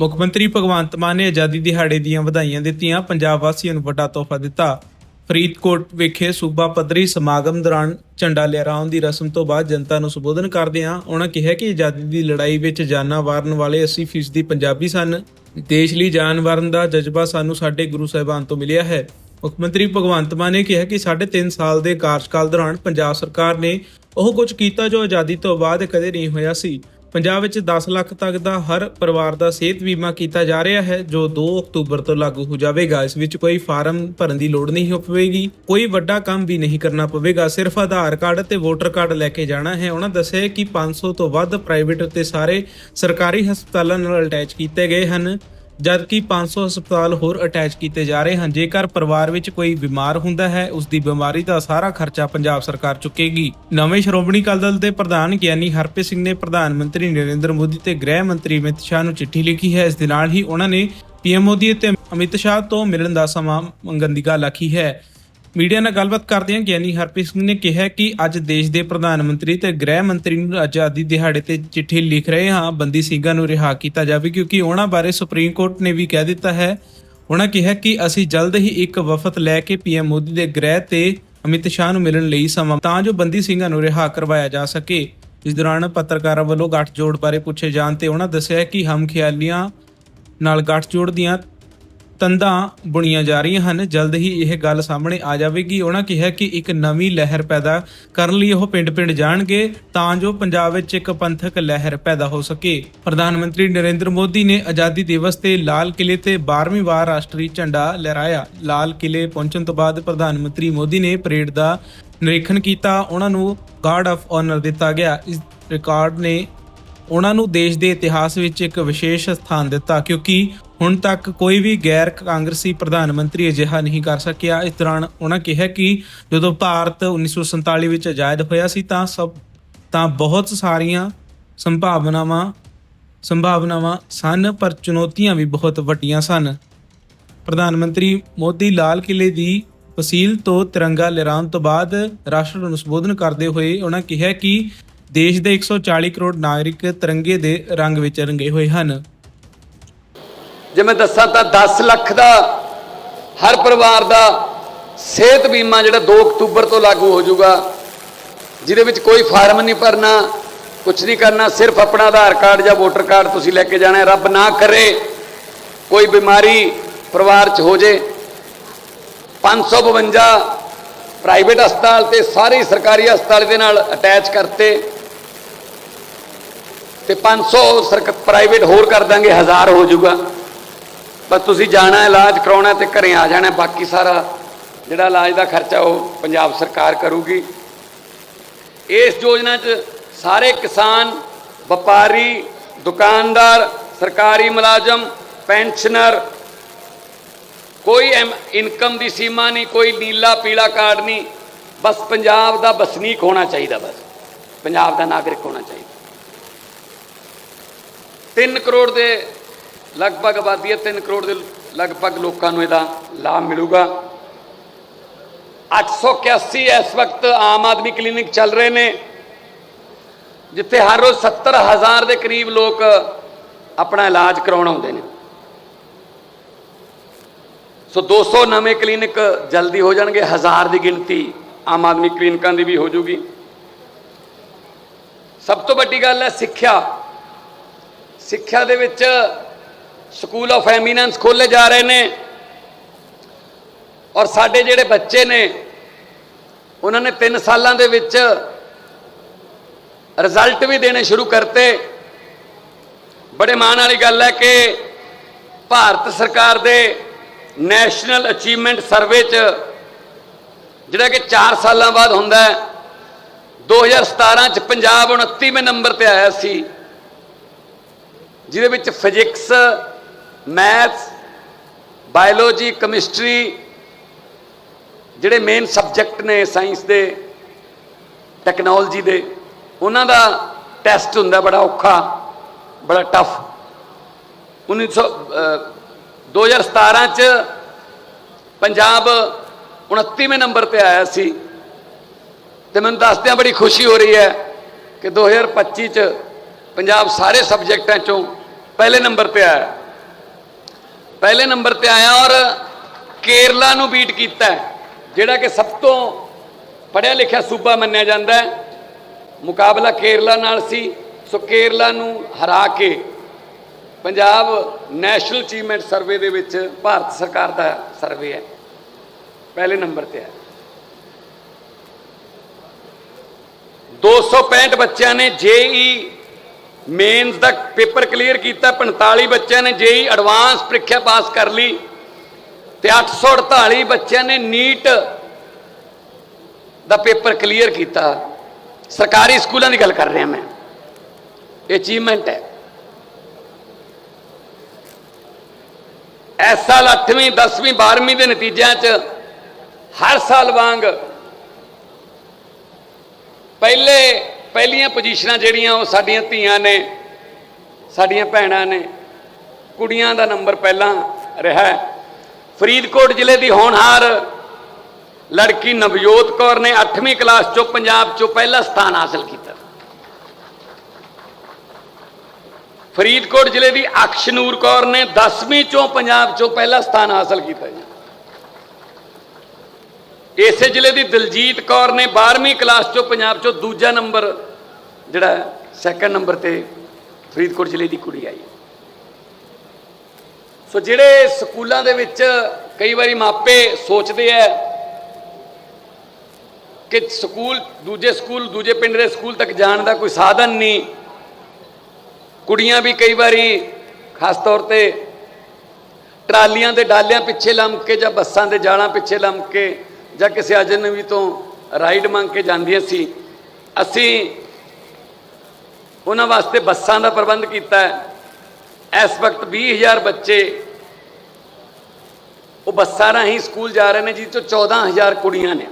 ਮੁੱਖ ਮੰਤਰੀ ਭਗਵੰਤ ਮਾਨ ਨੇ ਆਜ਼ਾਦੀ ਦਿਹਾੜੇ ਦੀਆਂ ਵਧਾਈਆਂ ਦਿੱਤੀਆਂ, ਪੰਜਾਬ ਵਾਸੀਆਂ ਨੂੰ ਵੱਡਾ ਤੋਹਫਾ ਦਿੱਤਾ। ਫਰੀਦਕੋਟ ਵਿਖੇ ਸੂਬਾ ਪੱਧਰੀ ਸਮਾਗਮ ਦੌਰਾਨ ਝੰਡਾ ਲਹਿਰਾਉਣ ਦੀ ਰਸਮ ਤੋਂ ਬਾਅਦ ਜਨਤਾ ਨੂੰ ਸੰਬੋਧਨ ਕਰਦਿਆਂ ਉਹਨਾਂ ਕਿਹਾ ਕਿ ਆਜ਼ਾਦੀ ਦੀ ਲੜਾਈ ਵਿੱਚ ਜਾਨਾਂ ਵਾਰਨ ਵਾਲੇ 80% ਪੰਜਾਬੀ ਸਨ। ਦੇਸ਼ ਲਈ ਜਾਨ ਵਾਰਨ ਦਾ ਜਜ਼ਬਾ ਸਾਨੂੰ ਸਾਡੇ ਗੁਰੂ ਸਾਹਿਬਾਨ ਤੋਂ ਮਿਲਿਆ ਹੈ। ਮੁੱਖ ਮੰਤਰੀ ਭਗਵੰਤ ਮਾਨ ਨੇ ਕਿਹਾ ਕਿ ਸਾਢੇ ਤਿੰਨ ਸਾਲ ਦੇ ਕਾਰਜਕਾਲ ਦੌਰਾਨ ਪੰਜਾਬ ਸਰਕਾਰ ਨੇ ਉਹ ਕੁਝ ਕੀਤਾ ਜੋ ਆਜ਼ਾਦੀ ਤੋਂ ਬਾਅਦ ਕਦੇ ਨਹੀਂ ਹੋਇਆ ਸੀ। ਪੰਜਾਬ ਵਿੱਚ 10 ਲੱਖ ਤੱਕ ਦਾ ਹਰ ਪਰਿਵਾਰ ਦਾ ਸਿਹਤ ਬੀਮਾ ਕੀਤਾ ਜਾ ਰਿਹਾ ਹੈ, ਜੋ 2 ਅਕਤੂਬਰ ਤੋਂ ਲਾਗੂ ਹੋ ਜਾਵੇਗਾ। ਇਸ ਵਿੱਚ ਕੋਈ ਫਾਰਮ ਭਰਨ ਦੀ ਲੋੜ ਨਹੀਂ ਪਵੇਗੀ ਕੋਈ ਵੱਡਾ ਕੰਮ ਵੀ ਨਹੀਂ ਕਰਨਾ ਪਵੇਗਾ। ਸਿਰਫ ਆਧਾਰ ਕਾਰਡ ਅਤੇ ਵੋਟਰ ਕਾਰਡ ਲੈ ਕੇ ਜਾਣਾ ਹੈ। ਉਹਨਾਂ ਦੱਸਿਆ ਕਿ 500 ਤੋਂ ਵੱਧ ਪ੍ਰਾਈਵੇਟ ਅਤੇ ਸਾਰੇ ਸਰਕਾਰੀ ਹਸਪਤਾਲਾਂ ਨਾਲ ਅਟੈਚ ਕੀਤੇ ਗਏ ਹਨ। ਜਦਕਿ 500 ਹਸਪਤਾਲ ਹੋਰ ਅਟੈਚ ਕੀਤੇ ਜਾ ਰਹੇ ਹਨ, ਜੇਕਰ ਪਰਿਵਾਰ ਵਿੱਚ ਕੋਈ ਬਿਮਾਰ ਹੁੰਦਾ ਹੈ, ਉਸ ਦੀ ਬਿਮਾਰੀ ਦਾ ਸਾਰਾ ਖਰਚਾ ਪੰਜਾਬ ਸਰਕਾਰ ਚੁੱਕੇਗੀ। ਨਵੇਂ ਸ਼੍ਰੋਮਣੀ ਅਕਾਲੀ ਦਲ ਦੇ ਪ੍ਰਧਾਨ ਗਿਆਨੀ ਹਰਪ੍ਰੀਤ ਸਿੰਘ ਨੇ ਪ੍ਰਧਾਨ ਮੰਤਰੀ ਨਰਿੰਦਰ ਮੋਦੀ ਤੇ ਗ੍ਰਹਿ ਮੰਤਰੀ ਅਮਿਤ ਸ਼ਾਹ ਨੂੰ ਚਿੱਠੀ ਲਿਖੀ ਹੈ। ਇਸ ਦੇ ਨਾਲ ਹੀ ਉਹਨਾਂ ਨੇ ਪੀਐਮ ਮੋਦੀ ਅਤੇ ਅਮਿਤ ਸ਼ਾਹ ਤੋਂ ਮਿਲਣ ਦਾ ਸਮਾਂ ਮੰਗਣ ਦੀ ਗੱਲ ਆਖੀ ਹੈ। ਮੀਡੀਆ ਨਾਲ ਗੱਲਬਾਤ ਕਰਦਿਆਂ ਗਿਆਨੀ ਹਰਪ੍ਰੀਤ ਸਿੰਘ ਨੇ ਕਿਹਾ ਕਿ ਅੱਜ ਦੇਸ਼ ਦੇ ਪ੍ਰਧਾਨ ਮੰਤਰੀ ਤੇ ਗ੍ਰਹਿ ਮੰਤਰੀ ਨੂੰ ਆਜ਼ਾਦੀ ਦਿਹਾੜੇ ਤੇ ਚਿੱਠੀ ਲਿਖ ਰਹੇ ਹਾਂ, ਬੰਦੀ ਸਿੰਘਾਂ ਨੂੰ ਰਿਹਾ ਕੀਤਾ ਜਾਵੇ, ਕਿਉਂਕਿ ਉਹਨਾਂ ਬਾਰੇ ਸੁਪਰੀਮ ਕੋਰਟ ਨੇ ਵੀ ਕਹਿ ਦਿੱਤਾ ਹੈ। ਉਹਨਾਂ ਕਿਹਾ ਕਿ ਅਸੀਂ ਜਲਦ ਹੀ ਇੱਕ ਵਫਦ ਲੈ ਕੇ ਪੀਐਮ ਮੋਦੀ ਦੇ ਗ੍ਰਹਿ ਤੇ ਅਮਿਤ ਸ਼ਾਹ ਨੂੰ ਮਿਲਣ ਲਈ ਸਮਾਂ ਤਾਂ ਜੋ ਬੰਦੀ ਸਿੰਘਾਂ ਨੂੰ ਰਿਹਾ ਕਰਵਾਇਆ ਜਾ ਸਕੇ। ਇਸ ਦੌਰਾਨ ਪੱਤਰਕਾਰਾਂ ਵੱਲੋਂ ਗੱਠਜੋੜ ਬਾਰੇ ਪੁੱਛੇ ਜਾਣ ਤੇ ਉਹਨਾਂ ਦੱਸਿਆ ਕਿ ਹਮ ਖਿਆਲੀਆਂ ਨਾਲ ਗੱਠਜੋੜ ਦੀਆਂ ਤੰਦਾਂ ਬੁਣੀਆਂ ਜਾ ਰਹੀਆਂ ਹਨ। ਜਲਦ ਹੀ ਇਹ ਗੱਲ ਸਾਹਮਣੇ ਆ ਜਾਵੇਗੀ। ਉਹਨਾਂ ਕਿਹਾ ਕਿ ਇੱਕ ਨਵੀਂ ਲਹਿਰ ਪੈਦਾ ਕਰਨ ਲਈ ਉਹ ਪਿੰਡ-ਪਿੰਡ ਜਾਣਗੇ, ਤਾਂ ਜੋ ਪੰਜਾਬ ਵਿੱਚ ਇੱਕ ਪੰਥਕ ਲਹਿਰ ਪੈਦਾ ਹੋ ਸਕੇ। ਪ੍ਰਧਾਨ ਮੰਤਰੀ ਨਰਿੰਦਰ ਮੋਦੀ ਨੇ ਆਜ਼ਾਦੀ ਦਿਵਸ ਤੇ ਲਾਲ ਕਿਲੇ ਤੇ 12ਵੀਂ ਵਾਰ ਰਾਸ਼ਟਰੀ ਝੰਡਾ ਲਹਿਰਾਇਆ। ਲਾਲ ਕਿਲੇ ਪਹੁੰਚਣ ਤੋਂ ਬਾਅਦ ਪ੍ਰਧਾਨ ਮੰਤਰੀ ਮੋਦੀ ਨੇ ਪਰੇਡ ਦਾ ਨਿਰੀਖਣ ਕੀਤਾ। ਉਹਨਾਂ ਨੂੰ ਗਾਰਡ ਆਫ ਆਨਰ ਦਿੱਤਾ ਗਿਆ। ਇਸ ਰਿਕਾਰਡ ਨੇ ਉਹਨਾਂ ਨੂੰ ਦੇਸ਼ ਦੇ ਇਤਿਹਾਸ ਵਿੱਚ ਇੱਕ ਵਿਸ਼ੇਸ਼ ਸਥਾਨ ਦਿੱਤਾ, ਕਿਉਂਕਿ ਹੁਣ ਤੱਕ ਕੋਈ ਵੀ ਗੈਰ ਕਾਂਗਰਸੀ ਪ੍ਰਧਾਨ ਮੰਤਰੀ ਅਜਿਹਾ ਨਹੀਂ ਕਰ ਸਕਿਆ। ਇਸ ਦੌਰਾਨ ਉਹਨਾਂ ਕਿਹਾ ਕਿ ਜਦੋਂ ਭਾਰਤ 1947 ਵਿੱਚ ਆਜ਼ਾਦ ਹੋਇਆ ਸੀ ਤਾਂ ਸਭ, ਤਾਂ ਬਹੁਤ ਸਾਰੀਆਂ ਸੰਭਾਵਨਾਵਾਂ ਸੰਭਾਵਨਾਵਾਂ ਸਨ, ਪਰ ਚੁਣੌਤੀਆਂ ਵੀ ਬਹੁਤ ਵੱਡੀਆਂ ਸਨ। ਪ੍ਰਧਾਨ ਮੰਤਰੀ ਮੋਦੀ ਲਾਲ ਕਿਲੇ ਦੀ ਵਸੀਲ ਤੋਂ ਤਿਰੰਗਾ ਲਹਿਰਾਉਣ ਤੋਂ ਬਾਅਦ ਰਾਸ਼ਟਰ ਨੂੰ ਸੰਬੋਧਨ ਕਰਦੇ ਹੋਏ ਉਹਨਾਂ ਕਿਹਾ ਕਿ ਦੇਸ਼ ਦੇ 140 ਕਰੋੜ ਨਾਗਰਿਕ ਤਿਰੰਗੇ ਦੇ ਰੰਗ ਵਿੱਚ ਰੰਗੇ ਹੋਏ ਹਨ। ਜੇ ਮੈਂ ਦੱਸਾਂ ਤਾਂ 10 ਲੱਖ ਦਾ ਹਰ ਪਰਿਵਾਰ ਦਾ ਸਿਹਤ ਬੀਮਾ ਜਿਹੜਾ 2 ਅਕਤੂਬਰ ਤੋਂ ਲਾਗੂ ਹੋ ਜਾਊਗਾ, ਜਿਹਦੇ ਵਿੱਚ ਕੋਈ ਫਾਰਮ ਨਹੀਂ ਭਰਨਾ ਕੁਝ ਨਹੀਂ ਕਰਨਾ, ਸਿਰਫ ਆਪਣਾ ਆਧਾਰ ਕਾਰਡ ਜਾਂ ਵੋਟਰ ਕਾਰਡ ਤੁਸੀਂ ਲੈ ਕੇ ਜਾਣਾ ਰੱਬ ਨਾ ਕਰੇ ਕੋਈ ਬਿਮਾਰੀ ਪਰਿਵਾਰ 'ਚ ਹੋ ਜੇ। 552 ਪ੍ਰਾਈਵੇਟ ਹਸਪਤਾਲ ਤੇ ਸਾਰੇ ਸਰਕਾਰੀ ਹਸਪਤਾਲ ਦੇ ਨਾਲ ਅਟੈਚ ਕਰਤੇ ਤੇ 500 ਸਰਕ ਪ੍ਰਾਈਵੇਟ ਹੋਰ ਕਰ ਦਾਂਗੇ 1000 ਹੋ ਜਾਊਗਾ। ਬਸ ਤੁਸੀਂ ਜਾਣਾ, ਇਲਾਜ ਕਰਾਉਣਾ ਹੈ ਤੇ ਘਰੇ ਆ ਜਾਣਾ, ਬਾਕੀ ਸਾਰਾ ਜਿਹੜਾ ਇਲਾਜ ਦਾ ਖਰਚਾ ਉਹ ਪੰਜਾਬ ਸਰਕਾਰ ਕਰੂਗੀ। ਇਸ ਯੋਜਨਾ 'ਚ ਸਾਰੇ ਕਿਸਾਨ, ਵਪਾਰੀ, ਦੁਕਾਨਦਾਰ, ਸਰਕਾਰੀ ਮੁਲਾਜ਼ਮ, ਪੈਨਸ਼ਨਰ, ਕੋਈ ਇਨਕਮ ਦੀ ਸੀਮਾ ਨਹੀਂ, ਕੋਈ ਨੀਲਾ ਪੀਲਾ ਕਾਰਡ ਨਹੀਂ, ਬਸ ਪੰਜਾਬ ਦਾ ਵਸਨੀਕ ਹੋਣਾ ਚਾਹੀਦਾ ਬਸ। ਪੰਜਾਬ ਦਾ ਨਾਗਰਿਕ ਹੋਣਾ ਚਾਹੀਦਾ। 3 ਕਰੋੜ ਦੇ ਲਗਭਗ ਆਬਾਦੀ ਹੈ 3 ਕਰੋੜ ਦੇ ਲਗਭਗ ਲੋਕਾਂ ਨੂੰ ਇਹਦਾ ਲਾਭ ਮਿਲੂਗਾ। 881 ਇਸ ਵਕਤ ਆਮ ਆਦਮੀ ਕਲੀਨਿਕ ਚੱਲ ਰਹੇ ਨੇ, ਜਿੱਥੇ ਹਰ ਰੋਜ਼ 70000 ਦੇ ਕਰੀਬ ਲੋਕ ਆਪਣਾ ਇਲਾਜ ਕਰਾਉਣ ਆਉਂਦੇ ਨੇ। ਸੋ 200 ਨਵੇਂ ਕਲੀਨਿਕ ਜਲਦੀ ਹੋ ਜਾਣਗੇ, ਹਜ਼ਾਰ ਦੀ ਗਿਣਤੀ ਆਮ ਆਦਮੀ ਕਲੀਨਿਕਾਂ ਦੀ ਵੀ ਹੋ ਜੂਗੀ। ਸਭ ਤੋਂ ਵੱਡੀ ਗੱਲ ਹੈ ਸਿੱਖਿਆ। ਸਿੱਖਿਆ ਦੇ ਵਿੱਚ ਸਕੂਲ ਆਫ ਐਮੀਨੈਂਸ ਖੋਲੇ ਜਾ ਰਹੇ ਨੇ। ਔਰ ਸਾਡੇ ਜਿਹੜੇ ਬੱਚੇ ਨੇ, ਉਹਨਾਂ ਨੇ 3 ਸਾਲਾਂ ਦੇ ਵਿੱਚ ਰਿਜ਼ਲਟ ਵੀ ਦੇਣੇ ਸ਼ੁਰੂ ਕਰਤੇ। ਬੜੇ ਮਾਣ ਵਾਲੀ ਗੱਲ ਹੈ ਕਿ ਭਾਰਤ ਸਰਕਾਰ ਦੇ ਨੈਸ਼ਨਲ ਅਚੀਵਮੈਂਟ ਸਰਵੇ 'ਚ ਜਿਹੜਾ ਕਿ 4 ਸਾਲਾਂ ਬਾਅਦ ਹੁੰਦਾ ਹੈ 2017 ਚ ਪੰਜਾਬ 29ਵੇਂ ਨੰਬਰ ਤੇ ਆਇਆ ਸੀ, ਜਿਹਦੇ ਵਿੱਚ ਫਿਜ਼ਿਕਸ ਮੈਥ ਬਾਇਓਲੋਜੀ ਕੈਮਿਸਟਰੀ ਜਿਹੜੇ ਮੇਨ ਸਬਜੈਕਟ ਨੇ ਸਾਇੰਸ ਦੇ ਟੈਕਨੋਲੋਜੀ ਦੇ ਉਹਨਾਂ ਦਾ ਟੈਸਟ ਹੁੰਦਾ ਬੜਾ ਔਖਾ ਬੜਾ ਟਫ 1900 ਅਹ, 2017 ਚ ਪੰਜਾਬ 29ਵੇਂ ਨੰਬਰ ਤੇ ਆਇਆ ਸੀ। ਤੇ ਮੈਨੂੰ ਦੱਸਦਿਆਂ ਬੜੀ ਖੁਸ਼ੀ ਹੋ ਰਹੀ ਹੈ ਕਿ 2025 ਚ ਪੰਜਾਬ ਸਾਰੇ ਸਬਜੈਕਟਾਂ ਚੋਂ ਪਹਿਲੇ ਨੰਬਰ ਤੇ ਆਇਆ। ਪਹਿਲੇ ਨੰਬਰ ਤੇ ਆਇਆ ਔਰ ਕੇਰਲਾ ਨੂੰ ਬੀਟ ਕੀਤਾ ਜਿਹੜਾ ਕਿ ਸਭ ਤੋਂ ਪੜ੍ਹਿਆ ਲਿਖਿਆ ਸੂਬਾ ਮੰਨਿਆ ਜਾਂਦਾ ਹੈ। ਮੁਕਾਬਲਾ ਕੇਰਲਾ ਨਾਲ ਸੀ, ਸੋ ਕੇਰਲਾ ਨੂੰ ਹਰਾ ਕੇ ਪੰਜਾਬ ਨੈਸ਼ਨਲ ਅਚੀਵਮੈਂਟ ਸਰਵੇ ਦੇ ਵਿੱਚ ਭਾਰਤ ਸਰਕਾਰ ਦਾ ਸਰਵੇ ਹੈ। ਪਹਿਲੇ ਨੰਬਰ ਤੇ ਹੈ 265 ਬੱਚਿਆਂ ਨੇ ਜੇਈ ਮੇਨਸ ਦਾ ਪੇਪਰ ਕਲੀਅਰ ਕੀਤਾ 45 ਬੱਚਿਆਂ ਨੇ ਜੇਈ ਐਡਵਾਂਸ ਪ੍ਰੀਖਿਆ ਪਾਸ ਕਰ ਲਈ ਤੇ 848 ਬੱਚਿਆਂ ਨੇ ਨੀਟ ਦਾ ਪੇਪਰ ਕਲੀਅਰ ਕੀਤਾ। ਸਰਕਾਰੀ ਸਕੂਲਾਂ ਦੀ ਗੱਲ ਕਰ ਰਿਹਾ ਮੈਂ। ਇਹ ਅਚੀਵਮੈਂਟ ਹੈ। ਇਸ ਸਾਲ 8ਵੀਂ 10ਵੀਂ 12ਵੀਂ ਦੇ ਨਤੀਜਿਆਂ 'ਚ ਹਰ ਸਾਲ ਵਾਂਗ ਪਹਿਲੇ ਪਹਿਲੀਆਂ ਪੋਜੀਸ਼ਨਾਂ ਜਿਹੜੀਆਂ ਉਹ ਸਾਡੀਆਂ ਧੀਆਂ ਨੇ, ਸਾਡੀਆਂ ਭੈਣਾਂ ਨੇ, ਕੁੜੀਆਂ ਦਾ ਨੰਬਰ ਪਹਿਲਾਂ ਰਿਹਾ ਫਰੀਦਕੋਟ ਜ਼ਿਲ੍ਹੇ ਦੀ ਹੋਣਹਾਰ ਲੜਕੀ ਨਵਜੋਤ ਕੌਰ ਨੇ 8ਵੀਂ ਕਲਾਸ ਚੋਂ ਪੰਜਾਬ ਚੋਂ ਪਹਿਲਾ ਸਥਾਨ ਹਾਸਲ ਕੀਤਾ। ਫਰੀਦਕੋਟ ਜ਼ਿਲ੍ਹੇ ਦੀ ਅਕਸ਼ਨੂਰ ਕੌਰ ਨੇ 10ਵੀਂ ਚੋਂ ਪੰਜਾਬ ਚੋਂ ਪਹਿਲਾ ਸਥਾਨ ਹਾਸਲ ਕੀਤਾ ਜੀ। ਇਸੇ ਜ਼ਿਲ੍ਹੇ ਦੀ ਦਿਲਜੀਤ ਕੌਰ ਨੇ 12ਵੀਂ ਕਲਾਸ ਚੋਂ ਪੰਜਾਬ ਚੋਂ ਦੂਜਾ ਨੰਬਰ ਜਿਹੜਾ ਸੈਕੰਡ ਨੰਬਰ ਤੇ ਫਰੀਦਕੋਟ ਜ਼ਿਲ੍ਹੇ ਦੀ ਕੁੜੀ ਆਈ। ਸੋ ਜਿਹੜੇ ਸਕੂਲਾਂ ਦੇ ਵਿੱਚ ਕਈ ਵਾਰੀ ਮਾਪੇ ਸੋਚਦੇ ਆ ਕਿ ਸਕੂਲ, ਦੂਜੇ ਸਕੂਲ, ਦੂਜੇ ਪਿੰਡ ਦੇ ਸਕੂਲ ਤੱਕ ਜਾਣ ਦਾ ਕੋਈ ਸਾਧਨ ਨਹੀਂ। ਕੁੜੀਆਂ ਵੀ ਕਈ ਵਾਰੀ ਖਾਸ ਤੌਰ ਤੇ ਟਰਾਲੀਆਂ ਦੇ ਡਾਲਿਆਂ ਪਿੱਛੇ ਲੰਮ ਕੇ ਜਾਂ ਬੱਸਾਂ ਦੇ ਜਾਲਾਂ ਪਿੱਛੇ ਲੰਮ ਕੇ ਜਾਂ ਕਿਸੇ ਅਜਨਬੀ ਤੋਂ ਰਾਈਡ ਮੰਗ ਕੇ ਜਾਂਦੀਆਂ ਸੀ, ਅਸੀਂ ਉਹਨਾਂ ਵਾਸਤੇ ਬੱਸਾਂ ਦਾ ਪ੍ਰਬੰਧ ਕੀਤਾ ਹੈ। ਇਸ ਵਕਤ 20000 ਬੱਚੇ, ਉਹ ਬੱਸਾਂ ਰਾਹੀਂ ਸਕੂਲ ਜਾ ਰਹੇ ਨੇ ਜਿਸ ਤੋਂ 14000 ਕੁੜੀਆਂ ਨੇ।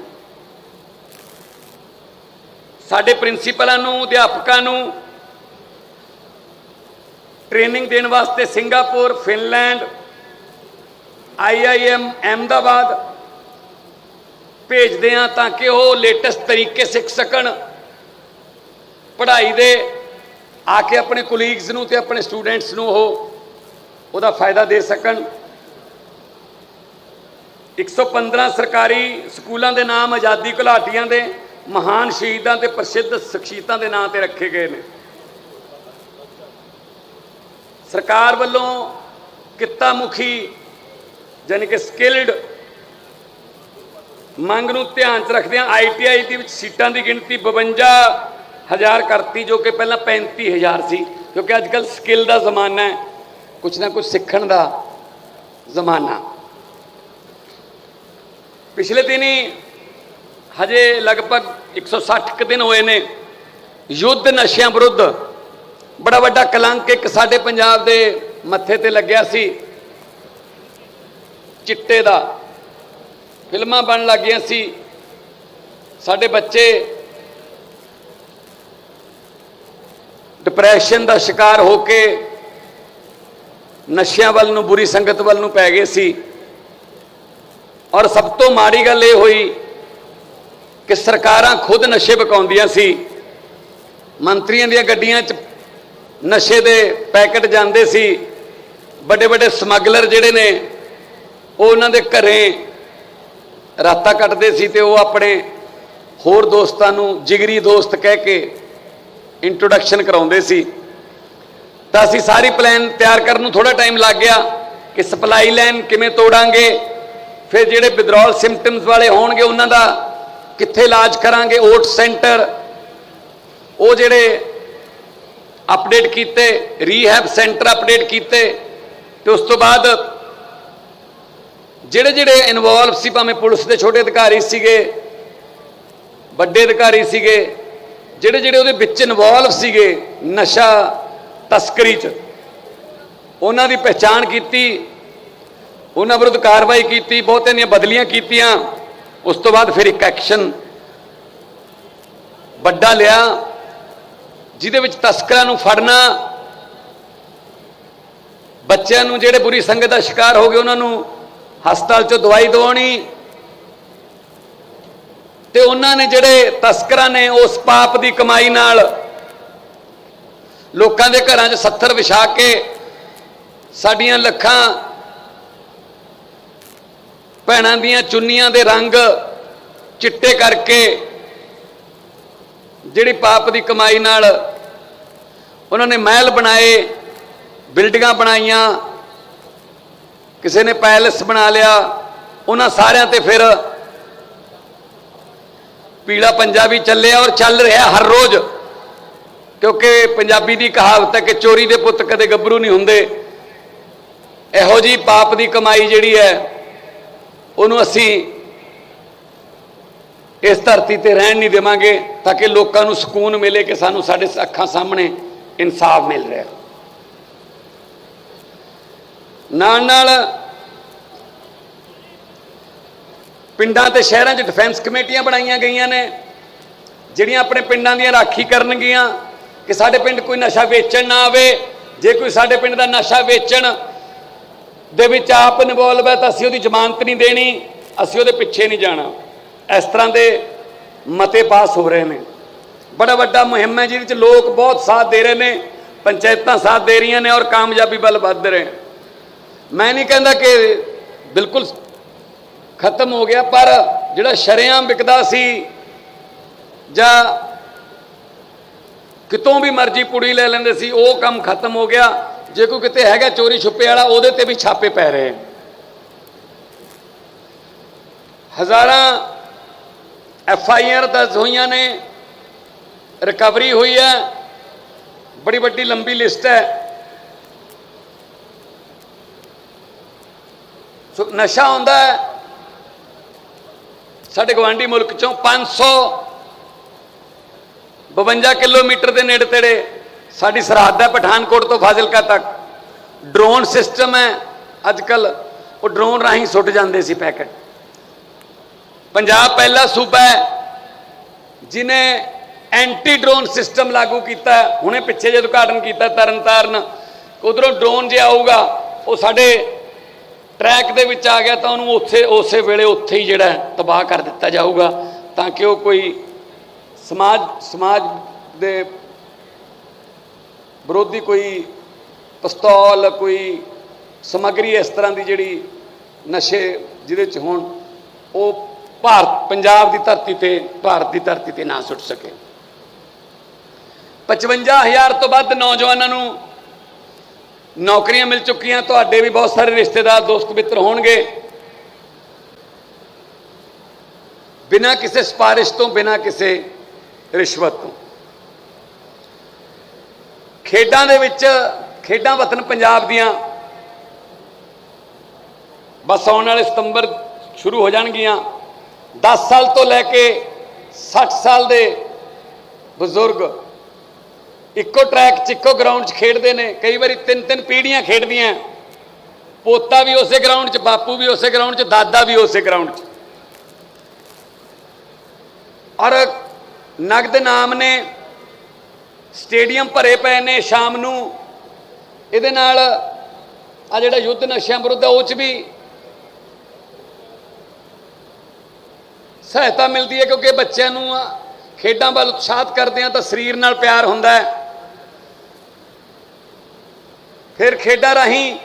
ਸਾਡੇ ਪ੍ਰਿੰਸੀਪਲਾਂ ਨੂੰ, ਅਧਿਆਪਕਾਂ ਨੂੰ ਟ੍ਰੇਨਿੰਗ ਦੇਣ ਵਾਸਤੇ ਸਿੰਗਾਪੁਰ, ਫਿਨਲੈਂਡ ਆਈਆਈਐਮ ਅਹਿਮਦਾਬਾਦ ਭੇਜਦੇ ਆ ਤਾਂ ਕਿ ਉਹ ਲੇਟੈਸਟ ਤਰੀਕੇ ਸਿੱਖ ਸਕਣ। ਪੜ੍ਹਾਈ ਦੇ ਆ ਕੇ ਆਪਣੇ ਕੋਲੀਗਸ ਨੂੰ ਤੇ ਆਪਣੇ ਸਟੂਡੈਂਟਸ ਨੂੰ ਉਹ ਉਹਦਾ ਫਾਇਦਾ ਦੇ ਸਕਣ। 115 ਸਰਕਾਰੀ ਸਕੂਲਾਂ ਦੇ ਨਾਮ ਆਜ਼ਾਦੀ ਘੁਲਾਟੀਆਂ ਦੇ ਮਹਾਨ ਸ਼ਹੀਦਾਂ ਤੇ ਪ੍ਰਸਿੱਧ ਸ਼ਖਸੀਅਤਾਂ ਦੇ ਨਾਂ ਤੇ ਰੱਖੇ ਗਏ ਨੇ। ਸਰਕਾਰ ਵੱਲੋਂ ਕਿੱਤਾ ਮੁਖੀ ਯਾਨੀ ਕਿ ਸਕਿਲਡ ਮੰਗ ਨੂੰ ਧਿਆਨ 'ਚ ਰੱਖਦਿਆਂ ਆਈਟੀਆਈ ਦੇ ਵਿੱਚ ਸੀਟਾਂ ਦੀ ਗਿਣਤੀ 52000 ਕਰਤੀ, ਜੋ ਕਿ ਪਹਿਲਾਂ 35000 ਸੀ, ਕਿਉਂਕਿ ਅੱਜ ਕੱਲ ਸਕਿੱਲ ਦਾ ਜ਼ਮਾਨਾ ਹੈ ਕੁਝ ਨਾ ਕੁਝ ਸਿੱਖਣ ਦਾ ਜ਼ਮਾਨਾ। ਪਿਛਲੇ ਦਿਨੀ ਹਜੇ ਲਗਭਗ 160 ਕੁ ਦਿਨ ਹੋਏ ਨੇ, ਯੁੱਧ ਨਸ਼ਿਆਂ ਵਿਰੁੱਧ, ਬੜਾ ਵੱਡਾ ਕਲੰਕ ਇੱਕ ਸਾਡੇ ਪੰਜਾਬ ਦੇ ਮੱਥੇ ਤੇ ਲੱਗਿਆ ਸੀ, ਚਿੱਟੇ ਦਾ। ਫਿਲਮਾਂ ਬਣ ਲੱਗੀਆਂ ਸੀ। ਸਾਡੇ ਬੱਚੇ ਡਿਪਰੈਸ਼ਨ ਦਾ ਸ਼ਿਕਾਰ ਹੋ ਕੇ ਨਸ਼ਿਆਂ ਵੱਲ ਨੂੰ, ਬੁਰੀ ਸੰਗਤ ਵੱਲ ਨੂੰ ਪੈ ਗਏ ਸੀ। ਔਰ ਸਭ ਤੋਂ ਮਾੜੀ ਗੱਲ ਇਹ ਹੋਈ ਕਿ ਸਰਕਾਰਾਂ ਖੁਦ ਨਸ਼ੇ ਵਿਕਾਉਂਦੀਆਂ ਸੀ। ਮੰਤਰੀਆਂ ਦੀਆਂ ਗੱਡੀਆਂ 'ਚ ਨਸ਼ੇ ਦੇ ਪੈਕੇਟ ਜਾਂਦੇ ਸੀ। ਵੱਡੇ ਵੱਡੇ ਸਮਗਲਰ ਜਿਹੜੇ ਨੇ, ਉਹ ਉਹਨਾਂ ਦੇ ਘਰੇ ਰਾਤਾਂ ਕੱਟਦੇ ਸੀ ਤੇ ਉਹ ਆਪਣੇ ਹੋਰ ਦੋਸਤਾਂ ਨੂੰ ਜਿਗਰੀ ਦੋਸਤ ਕਹਿ ਕੇ ਇੰਟਰੋਡਕਸ਼ਨ ਕਰਾਉਂਦੇ ਸੀ। ਤਾਂ ਅਸੀਂ ਸਾਰੀ ਪਲਾਨ ਤਿਆਰ ਕਰਨ ਨੂੰ ਥੋੜਾ ਟਾਈਮ ਲੱਗ ਗਿਆ ਕਿ ਸਪਲਾਈ ਲਾਈਨ ਕਿਵੇਂ ਤੋੜਾਂਗੇ, ਫਿਰ ਜਿਹੜੇ ਵਿਦਰੋਲ ਸਿੰਪਟਮਸ ਵਾਲੇ ਹੋਣਗੇ ਉਹਨਾਂ ਦਾ ਕਿੱਥੇ ਇਲਾਜ ਕਰਾਂਗੇ ਓਟ ਸੈਂਟਰ ਉਹ ਜਿਹੜੇ ਅਪਡੇਟ ਕੀਤੇ ਰੀਹੈਬ ਸੈਂਟਰ ਅਪਡੇਟ ਕੀਤੇ ਤੇ ਉਸ ਤੋਂ ਬਾਅਦ ਜਿਹੜੇ ਜਿਹੜੇ ਇਨਵੋਲਵ ਸੀ, ਭਾਵੇਂ ਪੁਲਿਸ ਦੇ ਛੋਟੇ ਅਧਿਕਾਰੀ ਸੀਗੇ, ਵੱਡੇ ਅਧਿਕਾਰੀ ਸੀਗੇ, ਜਿਹੜੇ ਜਿਹੜੇ ਉਹਦੇ ਵਿੱਚ ਇਨਵੋਲਵ ਸੀਗੇ ਨਸ਼ਾ ਤਸਕਰੀ 'ਚ, ਉਹਨਾਂ ਦੀ ਪਹਿਚਾਣ ਕੀਤੀ, ਉਹਨਾਂ ਵਿਰੁੱਧ ਕਾਰਵਾਈ ਕੀਤੀ, ਬਹੁਤਿਆਂ ਦੀਆਂ ਬਦਲੀਆਂ ਕੀਤੀਆਂ, ਉਸ ਤੋਂ ਬਾਅਦ ਫਿਰ ਇੱਕ ਐਕਸ਼ਨ ਵੱਡਾ ਲਿਆ, ਜਿਹਦੇ ਵਿੱਚ ਤਸਕਰਾਂ ਨੂੰ ਫੜਨਾ, ਬੱਚਿਆਂ ਨੂੰ ਜਿਹੜੇ ਬੁਰੀ ਸੰਗਤ ਦਾ ਸ਼ਿਕਾਰ ਹੋ ਗਏ ਉਹਨਾਂ ਨੂੰ ਹਸਪਤਾਲ 'ਚੋਂ ਦਵਾਈ ਦਵਾਉਣੀ। ਤੇ ਉਹਨਾਂ ਨੇ ਜਿਹੜੇ ਤਸਕਰਾਂ ਨੇ ਉਸ ਪਾਪ ਦੀ ਕਮਾਈ ਨਾਲ ਲੋਕਾਂ ਦੇ ਘਰਾਂ 'ਚ 70 ਵਿਛਾ ਕੇ ਸਾਡੀਆਂ ਲੱਖਾਂ ਭੈਣਾਂ ਦੀਆਂ ਚੁੰਨੀਆਂ ਦੇ ਰੰਗ ਚਿੱਟੇ ਕਰਕੇ ਜਿਹੜੀ ਪਾਪ ਦੀ ਕਮਾਈ ਨਾਲ ਉਹਨਾਂ ਨੇ ਮਹਿਲ ਬਣਾਏ, ਬਿਲਡਿੰਗਾਂ ਬਣਾਈਆਂ ਕਿਸੇ ਨੇ ਪੈਲਸ ਬਣਾ ਲਿਆ, ਉਹਨਾਂ ਸਾਰਿਆਂ ਤੇ ਫਿਰ ਪੀਲਾ ਪੰਜਾਬੀ ਚੱਲਿਆ ਔਰ ਚੱਲ ਰਿਹਾ ਹਰ ਰੋਜ਼। ਕਿਉਂਕਿ ਪੰਜਾਬੀ ਦੀ ਕਹਾਵਤ ਹੈ ਕਿ ਚੋਰੀ ਦੇ ਪੁੱਤ ਕਦੇ ਗੱਭਰੂ ਨਹੀਂ ਹੁੰਦੇ। ਇਹੋ ਜੀ ਪਾਪ ਦੀ ਕਮਾਈ ਜਿਹੜੀ ਹੈ, ਉਹਨੂੰ ਅਸੀਂ ਇਸ ਧਰਤੀ ਤੇ ਰਹਿਣ ਨਹੀਂ ਦੇਵਾਂਗੇ, ਤਾਂ ਕਿ ਲੋਕਾਂ ਨੂੰ ਸਕੂਨ ਮਿਲੇ ਕਿ ਸਾਨੂੰ ਸਾਡੇ ਅੱਖਾਂ ਸਾਹਮਣੇ ਇਨਸਾਫ ਮਿਲ ਰਿਹਾ ਨਾਲ ਨਾਲ ਪਿੰਡਾਂ ਤੇ ਸ਼ਹਿਰਾਂ 'ਚ ਡਿਫੈਂਸ ਕਮੇਟੀਆਂ ਬਣਾਈਆਂ ਗਈਆਂ ਨੇ, ਜਿਹੜੀਆਂ ਆਪਣੇ ਪਿੰਡਾਂ ਦੀਆਂ ਰਾਖੀ ਕਰਨਗੀਆਂ ਕਿ ਸਾਡੇ ਪਿੰਡ ਕੋਈ ਨਸ਼ਾ ਵੇਚਣ ਨਾ ਆਵੇ। ਜੇ ਕੋਈ ਸਾਡੇ ਪਿੰਡ ਦਾ ਨਸ਼ਾ ਵੇਚਣ ਦੇ ਵਿੱਚ ਆਪ ਇਨਵੋਲਵ ਹੈ ਤਾਂ ਅਸੀਂ ਉਹਦੀ ਜ਼ਮਾਨਤ ਨਹੀਂ ਦੇਣੀ, ਅਸੀਂ ਉਹਦੇ ਪਿੱਛੇ ਨਹੀਂ ਜਾਣਾ। ਇਸ ਤਰ੍ਹਾਂ ਦੇ ਮਤੇ ਪਾਸ ਹੋ ਰਹੇ ਨੇ। ਬੜਾ ਵੱਡਾ ਮੁਹਿੰਮ ਹੈ ਜਿਹਦੇ ਵਿੱਚ ਲੋਕ ਬਹੁਤ ਸਾਥ ਦੇ ਰਹੇ ਨੇ, ਪੰਚਾਇਤਾਂ ਸਾਥ ਦੇ ਰਹੀਆਂ ਨੇ ਔਰ ਕਾਮਯਾਬੀ ਵੱਲ ਵੱਧ ਰਹੇ ਮੈਂ ਨਹੀਂ ਕਹਿੰਦਾ ਕਿ ਬਿਲਕੁਲ ਖਤਮ ਹੋ ਗਿਆ, ਪਰ ਜਿਹੜਾ ਸ਼ਰੇਆਮ ਵਿਕਦਾ ਸੀ ਜਾਂ ਕਿਤੋਂ ਵੀ ਮਰਜ਼ੀ ਪੁੜੀ ਲੈ ਲੈਂਦੇ ਸੀ, ਉਹ ਕੰਮ ਖਤਮ ਹੋ ਗਿਆ। ਜੇ ਕੋਈ ਕਿਤੇ ਹੈਗਾ ਚੋਰੀ ਛੁਪੇ ਵਾਲਾ, ਉਹਦੇ ਤੇ ਵੀ ਛਾਪੇ ਪੈ ਰਹੇ ਹਜ਼ਾਰਾਂ ਐਫ ਆਈ ਆਰ ਦਰਜ ਹੋਈਆਂ ਨੇ, ਰਿਕਵਰੀ ਹੋਈ ਹੈ, ਬੜੀ ਵੱਡੀ ਲੰਬੀ ਲਿਸਟ ਹੈ। ਸੋ ਨਸ਼ਾ ਆਉਂਦਾ ਹੈ। ਸਾਡੇ ਗਵਾਂਢੀ ਮੁਲਕ ਚੋਂ 500 52 ਕਿਲੋਮੀਟਰ ਦੇ ਨੇੜੇ ਤੇੜੇ ਸਾਡੀ ਸਰਹੱਦ ਹੈ ਪਠਾਨਕੋਟ ਤੋਂ ਫਾਜ਼ਿਲਕਾ ਤੱਕ। ਡਰੋਨ ਸਿਸਟਮ ਹੈ। ਅੱਜ ਕੱਲ ਉਹ ਡਰੋਨ ਰਾਹੀਂ ਸੁੱਟ ਜਾਂਦੇ ਸੀ ਪੈਕਟ। ਪੰਜਾਬ ਪਹਿਲਾ ਸੂਬਾ ਹੈ ਜਿਨੇ ਐਂਟੀ ਡਰੋਨ ਸਿਸਟਮ ਲਾਗੂ ਕੀਤਾ ਹੁਣੇ ਪਿੱਛੇ ਜੇ ਉਦਘਾਟਨ ਕੀਤਾ ਤਰਨਤਾਰਨ, ਉਧਰੋਂ ਡਰੋਨ ਜੇ ਆਊਗਾ, ਉਹ ਸਾਡੇ ਟਰੈਕ ਦੇ ਵਿੱਚ ਆ ਗਿਆ ਤਾਂ ਉਹਨੂੰ ਉੱਥੇ, ਉਸੇ ਵੇਲੇ ਉੱਥੇ ਹੀ ਜਿਹੜਾ ਤਬਾਹ ਕਰ ਦਿੱਤਾ ਜਾਊਗਾ, ਤਾਂ ਕਿ ਉਹ ਕੋਈ ਸਮਾਜ ਸਮਾਜ ਦੇ ਵਿਰੋਧੀ ਕੋਈ ਪਿਸਤੌਲ, ਕੋਈ ਸਮੱਗਰੀ ਇਸ ਤਰ੍ਹਾਂ ਦੀ ਜਿਹੜੀ ਨਸ਼ੇ ਜਿਹਦੇ ਚ ਹੋਣ, ਉਹ ਭਾਰਤ, ਪੰਜਾਬ ਦੀ ਧਰਤੀ ਤੇ, ਭਾਰਤ ਦੀ ਧਰਤੀ ਤੇ ਨਾ ਸੁੱਟ ਸਕੇ। 55000 ਤੋਂ ਵੱਧ ਨੌਜਵਾਨਾਂ ਨੂੰ ਨੌਕਰੀਆਂ ਮਿਲ ਚੁੱਕੀਆਂ, ਤੁਹਾਡੇ ਵੀ ਬਹੁਤ ਸਾਰੇ ਰਿਸ਼ਤੇਦਾਰ ਦੋਸਤ ਮਿੱਤਰ ਹੋਣਗੇ। ਬਿਨਾਂ ਕਿਸੇ ਸਿਫਾਰਿਸ਼ ਤੋਂ, ਬਿਨਾਂ ਕਿਸੇ ਰਿਸ਼ਵਤ ਤੋਂ। ਖੇਡਾਂ ਦੇ ਵਿੱਚ, ਖੇਡਾਂ ਵਤਨ ਪੰਜਾਬ ਦੀਆਂ ਬਸ ਆਉਣ ਵਾਲੇ ਸਤੰਬਰ ਸ਼ੁਰੂ ਹੋ ਜਾਣਗੀਆਂ। 10 ਸਾਲ ਤੋਂ ਲੈ ਕੇ 60 ਸਾਲ ਦੇ ਬਜ਼ੁਰਗ ਇੱਕੋ ਟਰੈਕ 'ਚ, ਇੱਕੋ ਗਰਾਊਂਡ 'ਚ ਖੇਡਦੇ ਨੇ। ਕਈ ਵਾਰੀ ਤਿੰਨ ਤਿੰਨ ਪੀੜ੍ਹੀਆਂ ਖੇਡਦੀਆਂ। ਪੋਤਾ ਵੀ ਉਸੇ ਗਰਾਊਂਡ 'ਚ, ਬਾਪੂ ਵੀ ਉਸੇ ਗਰਾਊਂਡ 'ਚ, ਦਾਦਾ ਵੀ ਉਸੇ ਗਰਾਊਂਡ 'ਚ। ਔਰ ਨਗਦ ਨਾਮ ਨੇ, ਸਟੇਡੀਅਮ ਭਰੇ ਪਏ ਨੇ ਸ਼ਾਮ ਨੂੰ। ਇਹਦੇ ਨਾਲ ਆ ਜਿਹੜਾ ਯੁੱਧ ਨਸ਼ਿਆਂ ਵਿਰੁੱਧ ਆ, ਉਹ 'ਚ ਵੀ ਸਹਾਇਤਾ ਮਿਲਦੀ ਹੈ, ਕਿਉਂਕਿ ਬੱਚਿਆਂ ਨੂੰ ਖੇਡਾਂ ਵੱਲ ਉਤਸ਼ਾਹਤ ਕਰਦੇ ਆ ਤਾਂ ਸਰੀਰ ਨਾਲ ਪਿਆਰ ਹੁੰਦਾ ਹੈ। ਫਿਰ ਖੇਡਾਂ ਰਾਹੀਂ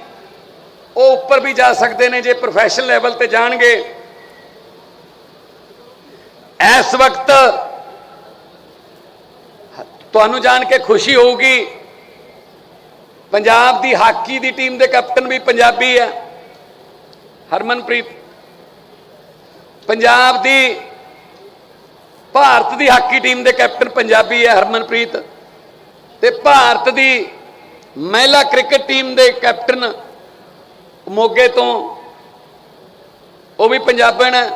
ਉਹ ਉੱਪਰ ਵੀ ਜਾ ਸਕਦੇ ਨੇ ਜੇ ਪ੍ਰੋਫੈਸ਼ਨਲ ਲੈਵਲ ਤੇ ਜਾਣਗੇ। ਇਸ ਵਕਤ ਤੁਹਾਨੂੰ ਜਾਣ ਕੇ ਖੁਸ਼ੀ ਹੋਊਗੀ, ਪੰਜਾਬ ਦੀ ਹਾਕੀ ਦੀ ਟੀਮ ਦੇ ਕੈਪਟਨ ਵੀ ਪੰਜਾਬੀ ਹੈ, ਹਰਮਨਪ੍ਰੀਤ। ਪੰਜਾਬ ਦੀ, ਭਾਰਤ ਦੀ ਹਾਕੀ ਟੀਮ ਦੇ ਕੈਪਟਨ ਪੰਜਾਬੀ ਹੈ ਹਰਮਨਪ੍ਰੀਤ। ਤੇ ਭਾਰਤ ਦੀ ਮਹਿਲਾ ਕ੍ਰਿਕਟ ਟੀਮ ਦੇ ਕੈਪਟਨ ਮੋਗੇ ਤੋਂ, ਉਹ ਵੀ ਪੰਜਾਬਣ ਹੈ।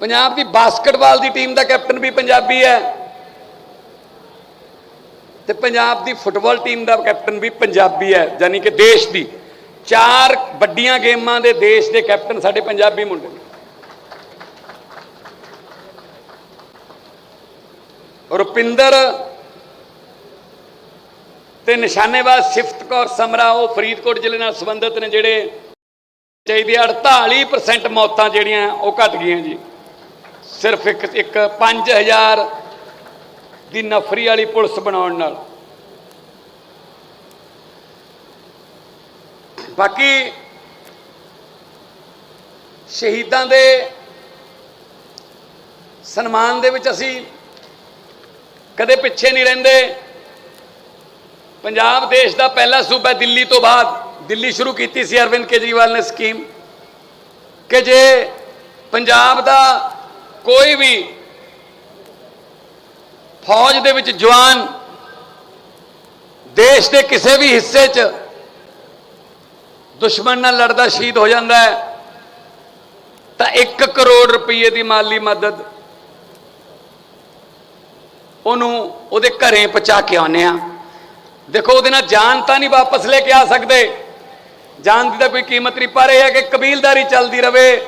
ਪੰਜਾਬ ਦੀ ਬਾਸਕਟਬਾਲ ਦੀ ਟੀਮ ਦਾ ਕੈਪਟਨ ਵੀ ਪੰਜਾਬੀ ਹੈ। ਤੇ ਪੰਜਾਬ ਦੀ ਫੁੱਟਬਾਲ ਟੀਮ ਦਾ ਕੈਪਟਨ ਵੀ ਪੰਜਾਬੀ ਹੈ, ਯਾਨੀ ਕਿ ਦੇਸ਼ ਦੀ। ਚਾਰ ਵੱਡੀਆਂ ਗੇਮਾਂ ਦੇ ਦੇਸ਼ ਦੇ ਕੈਪਟਨ ਸਾਡੇ ਪੰਜਾਬੀ ਮੁੰਡੇ ਨੇ। ਰੁਪਿੰਦਰ ਤੇ ਨਿਸ਼ਾਨੇਬਾਜ਼ ਸਿਫਤ ਕੌਰ ਸਮਰਾ, ਉਹ ਫਰੀਦਕੋਟ ਜ਼ਿਲ੍ਹੇ ਨਾਲ ਸੰਬੰਧਿਤ ਨੇ ਜਿਹੜੇ ਚਾਹੀਦੀ 48% ਮੌਤਾਂ ਜਿਹੜੀਆਂ, ਉਹ ਘਟ ਗਈਆਂ ਜੀ। ਸਿਰਫ ਇੱਕ ਇੱਕ 5000 ਦੀ ਨਫਰੀ ਵਾਲੀ ਪੁਲਿਸ ਬਣਾਉਣ ਨਾਲ। ਬਾਕੀ ਸ਼ਹੀਦਾਂ ਦੇ ਸਨਮਾਨ ਦੇ ਵਿੱਚ ਅਸੀਂ ਕਦੇ ਪਿੱਛੇ ਨਹੀਂ ਰਹਿੰਦੇ। ਪੰਜਾਬ ਦੇਸ਼ ਦਾ ਪਹਿਲਾ ਸੂਬਾ ਦਿੱਲੀ ਤੋਂ ਬਾਅਦ ਦਿੱਲੀ ਸ਼ੁਰੂ ਕੀਤੀ ਸੀ ਅਰਵਿੰਦ ਕੇਜਰੀਵਾਲ ਨੇ ਸਕੀਮ ਕਿ ਜੇ ਪੰਜਾਬ ਦਾ ਕੋਈ ਵੀ ਫੌਜ ਦੇ ਵਿੱਚ ਜਵਾਨ ਦੇਸ਼ ਦੇ ਕਿਸੇ ਵੀ ਹਿੱਸੇ 'ਚ ਦੁਸ਼ਮਣ ਨਾਲ ਲੜਦਾ, ਸ਼ਹੀਦ ਹੋ ਜਾਂਦਾ ਹੈ, ਤਾਂ 1 ਕਰੋੜ ਰੁਪਏ ਦੀ ਮਾਲੀ ਮਦਦ ਉਹਨੂੰ ਉਹਦੇ ਘਰੇ ਪਹੁੰਚਾ ਕੇ ਆਉਂਦੇ ਆ ਦੇਖੋ, ਉਹਦੇ ਨਾਲ ਜਾਨ ਤਾਂ ਨਹੀਂ ਵਾਪਸ ਲੈ ਕੇ ਆ ਸਕਦੇ। ਜਾਨ ਦੀ ਤਾਂ ਕੋਈ ਕੀਮਤ ਨਹੀਂ, ਪਰ ਇਹ ਹੈ ਕਿ ਕਬੀਲਦਾਰੀ ਚੱਲਦੀ ਰਵੇ।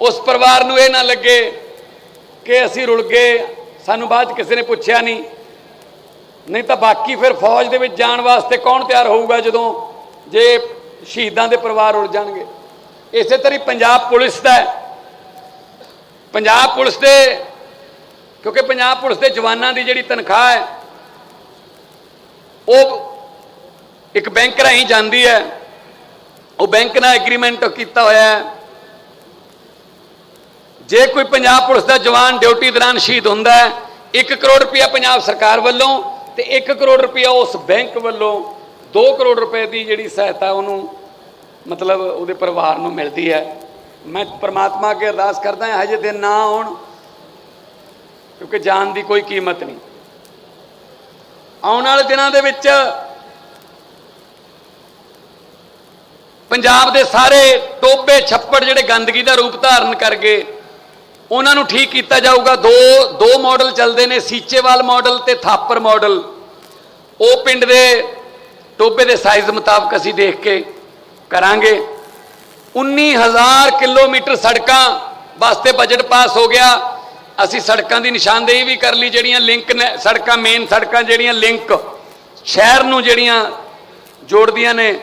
ਉਸ ਪਰਿਵਾਰ ਨੂੰ ਇਹ ਨਾ ਲੱਗੇ ਕਿ ਅਸੀਂ ਰੁਲ ਗਏ, ਸਾਨੂੰ ਬਾਅਦ 'ਚ ਕਿਸੇ ਨੇ ਪੁੱਛਿਆ ਨਹੀਂ। ਨਹੀਂ ਤਾਂ ਬਾਕੀ ਫਿਰ ਫੌਜ ਦੇ ਵਿੱਚ ਜਾਣ ਵਾਸਤੇ ਕੌਣ ਤਿਆਰ ਹੋਊਗਾ ਜਦੋਂ ਜੇ ਸ਼ਹੀਦਾਂ ਦੇ ਪਰਿਵਾਰ ਉੜ ਜਾਣਗੇ? ਇਸੇ ਤਰ੍ਹਾਂ ਹੀ ਪੰਜਾਬ ਪੁਲਿਸ ਦਾ ਪੰਜਾਬ ਪੁਲਿਸ ਦੇ, ਕਿਉਂਕਿ ਪੰਜਾਬ ਪੁਲਿਸ ਦੇ ਜਵਾਨਾਂ ਦੀ ਜਿਹੜੀ ਤਨਖਾਹ ਹੈ ਉਹ ਇੱਕ ਬੈਂਕ ਰਾਹੀਂ ਜਾਂਦੀ ਹੈ। ਉਹ ਬੈਂਕ ਨਾਲ ਐਗਰੀਮੈਂਟ ਕੀਤਾ ਹੋਇਆ ਹੈ। ਜੇ ਕੋਈ ਪੰਜਾਬ ਪੁਲਿਸ ਦਾ ਜਵਾਨ ਡਿਊਟੀ ਦੌਰਾਨ ਸ਼ਹੀਦ ਹੁੰਦਾ ਹੈ 1 ਕਰੋੜ ਰੁਪਇਆ ਪੰਜਾਬ ਸਰਕਾਰ ਵੱਲੋਂ ਤੇ 1 ਕਰੋੜ ਰੁਪਇਆ ਉਸ ਬੈਂਕ ਵੱਲੋਂ 2 ਕਰੋੜ ਰੁਪਏ ਦੀ ਜਿਹੜੀ ਸਹਾਇਤਾ ਉਹਨੂੰ ਮਤਲਬ ਉਹਦੇ ਪਰਿਵਾਰ ਨੂੰ ਮਿਲਦੀ ਹੈ। ਮੈਂ ਪ੍ਰਮਾਤਮਾ ਅੱਗੇ ਅਰਦਾਸ ਕਰਦਾ ਹਾਂ, ਹਜੇ ਦਿਨ ਨਾ ਆਉਣ, ਕਿਉਂਕਿ ਜਾਨ ਦੀ ਕੋਈ ਕੀਮਤ ਨਹੀਂ। ਆਉਣ ਵਾਲੇ ਦਿਨਾਂ ਦੇ ਵਿੱਚ ਪੰਜਾਬ ਦੇ ਸਾਰੇ ਟੋਬੇ ਛੱਪੜ ਜਿਹੜੇ ਗੰਦਗੀ ਦਾ ਰੂਪ ਧਾਰਨ ਕਰ ਗਏ ਉਹਨਾਂ ਨੂੰ ਠੀਕ ਕੀਤਾ ਜਾਊਗਾ। ਦੋ ਦੋ ਮਾਡਲ ਚੱਲਦੇ ਨੇ, ਸੀਚੇਵਾਲ ਮਾਡਲ ਤੇ ਥਾਪਰ ਮਾਡਲ ਉਹ ਪਿੰਡ ਦੇ ਟੋਬੇ ਦੇ ਸਾਈਜ਼ ਮੁਤਾਬਕ ਅਸੀਂ ਦੇਖ ਕੇ ਕਰਾਂਗੇ। 19000 ਕਿਲੋਮੀਟਰ ਸੜਕਾਂ ਵਾਸਤੇ ਬਜਟ ਪਾਸ ਹੋ ਗਿਆ। ਅਸੀਂ ਸੜਕਾਂ ਦੀ ਨਿਸ਼ਾਨਦੇਹੀ ਵੀ ਕਰ ਲਈ, ਜਿਹੜੀਆਂ ਲਿੰਕ ਨੇ, ਸੜਕਾਂ ਮੇਨ ਸੜਕਾਂ ਜਿਹੜੀਆਂ ਲਿੰਕ ਸ਼ਹਿਰ ਨੂੰ ਜਿਹੜੀਆਂ ਜੋੜਦੀਆਂ ਨੇ,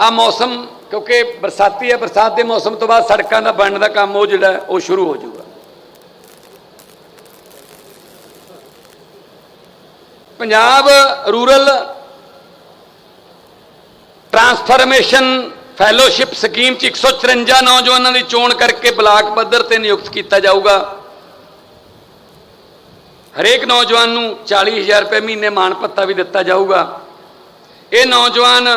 ਆ ਮੌਸਮ, ਕਿਉਂਕਿ ਬਰਸਾਤੀ ਹੈ, ਬਰਸਾਤ ਦੇ ਮੌਸਮ ਤੋਂ ਬਾਅਦ ਸੜਕਾਂ ਦਾ ਬਣਨ ਦਾ ਕੰਮ ਉਹ ਜਿਹੜਾ, ਉਹ ਸ਼ੁਰੂ ਹੋ ਜਾਊਗਾ। Punjab rural transformation fellowship scheme ਚ 154 ਨੌਜਵਾਨਾਂ ਦੀ ਚੋਣ ਕਰਕੇ ਬਲਾਕ ਪੱਧਰ ਤੇ ਨਿਯੁਕਤ ਕੀਤਾ ਜਾਊਗਾ। ਹਰੇਕ ਨੌਜਵਾਨ ਨੂੰ 40000 ਰੁਪਏ ਮਹੀਨੇ ਮਾਣ ਪੱਤਾ ਵੀ ਦਿੱਤਾ ਜਾਊਗਾ। ਇਹ ਨੌਜਵਾਨ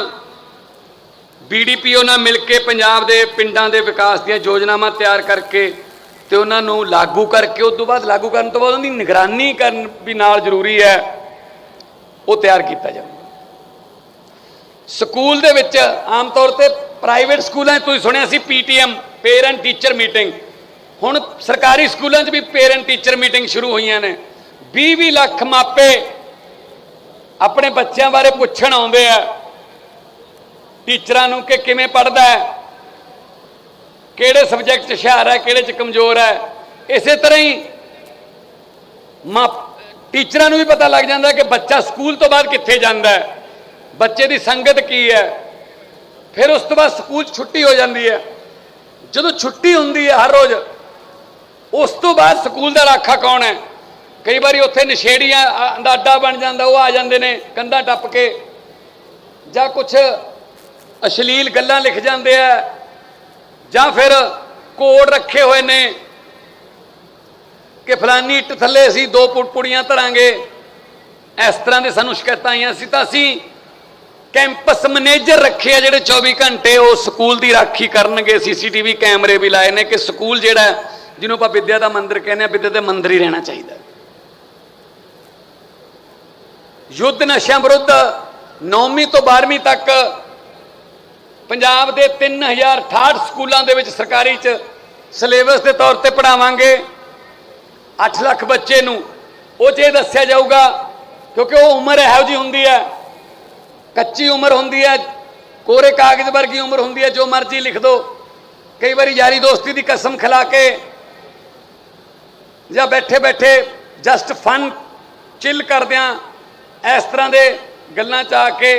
ਬੀਡੀਪੀਓ ਨਾਲ ਮਿਲ ਕੇ ਪੰਜਾਬ ਦੇ ਪਿੰਡਾਂ ਦੇ ਵਿਕਾਸ ਦੀਆਂ ਯੋਜਨਾਵਾਂ ਤਿਆਰ ਕਰਕੇ ਤੇ ਉਹਨਾਂ ਨੂੰ ਲਾਗੂ ਕਰਕੇ, ਉਸ ਤੋਂ ਬਾਅਦ ਲਾਗੂ ਕਰਨ ਤੋਂ ਬਾਅਦ ਉਹਦੀ ਨਿਗਰਾਨੀ ਕਰਨ ਵੀ ਨਾਲ ਜ਼ਰੂਰੀ ਹੈ, ਉਹ ਤਿਆਰ ਕੀਤਾ ਜਾਊਗਾ ਸਕੂਲ ਦੇ ਵਿੱਚ ਆਮ ਤੌਰ ਤੇ ਪ੍ਰਾਈਵੇਟ ਸਕੂਲਾਂ 'ਚ ਤੁਸੀਂ ਸੁਣਿਆ ਸੀ ਪੀਟੀਐਮ ਪੇਰੈਂਟ ਟੀਚਰ ਮੀਟਿੰਗ ਹੁਣ ਸਰਕਾਰੀ ਸਕੂਲਾਂ 'ਚ ਵੀ ਪੇਰੈਂਟ ਟੀਚਰ ਮੀਟਿੰਗ ਸ਼ੁਰੂ ਹੋਈਆਂ ਨੇ। 20-20 ਲੱਖ ਮਾਪੇ ਆਪਣੇ ਬੱਚਿਆਂ ਬਾਰੇ ਪੁੱਛਣ ਆਉਂਦੇ ਆ। ਟੀਚਰਾਂ ਨੂੰ ਕਿ ਕਿਵੇਂ ਪੜਦਾ ਹੈ? ਕਿਹੜੇ ਸਬਜੈਕਟ 'ਚ ਹੁਸ਼ਿਆਰ ਹੈ, ਕਿਹੜੇ 'ਚ ਕਮਜ਼ੋਰ ਹੈ? ਇਸੇ ਤਰ੍ਹਾਂ ਹੀ ਮਾਂ ਟੀਚਰਾਂ ਨੂੰ ਵੀ ਪਤਾ ਲੱਗ ਜਾਂਦਾ ਕਿ ਬੱਚਾ ਸਕੂਲ ਤੋਂ ਬਾਅਦ ਕਿੱਥੇ ਜਾਂਦਾ ਹੈ? ਬੱਚੇ ਦੀ ਸੰਗਤ ਕੀ ਹੈ? ਫਿਰ ਉਸ ਤੋਂ ਬਾਅਦ ਸਕੂਲ 'ਚ ਛੁੱਟੀ ਹੋ ਜਾਂਦੀ ਹੈ। ਜਦੋਂ ਛੁੱਟੀ ਹੁੰਦੀ ਹੈ ਹਰ ਰੋਜ਼, ਉਸ ਤੋਂ ਬਾਅਦ ਸਕੂਲ ਦਾ ਰਾਖਾ ਕੌਣ ਹੈ? ਕਈ ਵਾਰੀ ਉੱਥੇ ਨਸ਼ੇੜੀਆਂ ਆ- ਦਾ ਅੱਡਾ ਬਣ ਜਾਂਦਾ, ਉਹ ਆ ਜਾਂਦੇ ਨੇ, ਕੰਧਾਂ ਟੱਪ ਕੇ। ਜਾਂ ਕੁਝ ਅਸ਼ਲੀਲ ਗੱਲਾਂ ਲਿਖ ਜਾਂਦੇ ਆ, ਜਾਂ ਫਿਰ ਕੋਡ ਰੱਖੇ ਹੋਏ ਨੇ ਕਿ ਫਲਾਨੀ ਇੱਟ ਥੱਲੇ ਅਸੀਂ ਦੋ ਪੁ- ਪੁੜੀਆਂ ਧਰਾਂਗੇ। ਇਸ ਤਰ੍ਹਾਂ ਦੇ ਸਾਨੂੰ ਸ਼ਿਕਾਇਤਾਂ ਆਈਆਂ ਸੀ, ਤਾਂ ਅਸੀਂ ਕੈਂਪਸ ਮੈਨੇਜਰ ਰੱਖੇ ਆ ਜਿਹੜੇ 24 ਘੰਟੇ ਉਹ ਸਕੂਲ ਦੀ ਰਾਖੀ ਕਰਨਗੇ। ਸੀਸੀਟੀਵੀ ਕੈਮਰੇ ਵੀ ਲਾਏ ਨੇ ਕਿ ਸਕੂਲ ਜਿਹੜਾ, ਜਿਹਨੂੰ ਆਪਾਂ ਵਿਦਿਆ ਦਾ ਮੰਦਿਰ ਕਹਿੰਦੇ ਆ, ਵਿਦਿਆ ਦੇ ਮੰਦਿਰ ਹੀ ਰਹਿਣਾ ਚਾਹੀਦਾ ਹੈ। ਯੁੱਧ ਨਸ਼ਿਆਂ ਵਿਰੁੱਧ 9ਵੀਂ ਤੋਂ 12ਵੀਂ ਤੱਕ ਪੰਜਾਬ ਦੇ 3068 ਸਕੂਲਾਂ ਦੇ ਵਿੱਚ ਸਰਕਾਰੀ ਚ ਸਿਲੇਬਸ ਦੇ ਤੌਰ ਤੇ ਪੜਾਵਾਂਗੇ 8 ਲੱਖ ਬੱਚੇ ਨੂੰ। ਉਹ 'ਚ ਇਹ ਦੱਸਿਆ ਜਾਊਗਾ, ਕਿਉਂਕਿ ਉਹ ਉਮਰ ਇਹੋ ਜੀ ਹੁੰਦੀ ਹੈ। ਕੱਚੀ ਉਮਰ ਹੁੰਦੀ ਹੈ, ਕੋਰੇ ਕਾਗਜ਼ ਵਰਗੀ ਉਮਰ ਹੁੰਦੀ ਹੈ, ਜੋ ਮਰਜ਼ੀ ਲਿਖ ਦੋ। ਕਈ ਵਾਰੀ ਯਾਰੀ ਦੋਸਤੀ ਦੀ ਕਸਮ ਖਿਲਾ ਕੇ ਜਾਂ ਬੈਠੇ ਬੈਠੇ ਜਸਟ ਫਨ ਚਿਲ ਕਰਦਿਆਂ ਇਸ ਤਰ੍ਹਾਂ ਦੇ ਗੱਲਾਂ ਚ ਆ ਕੇ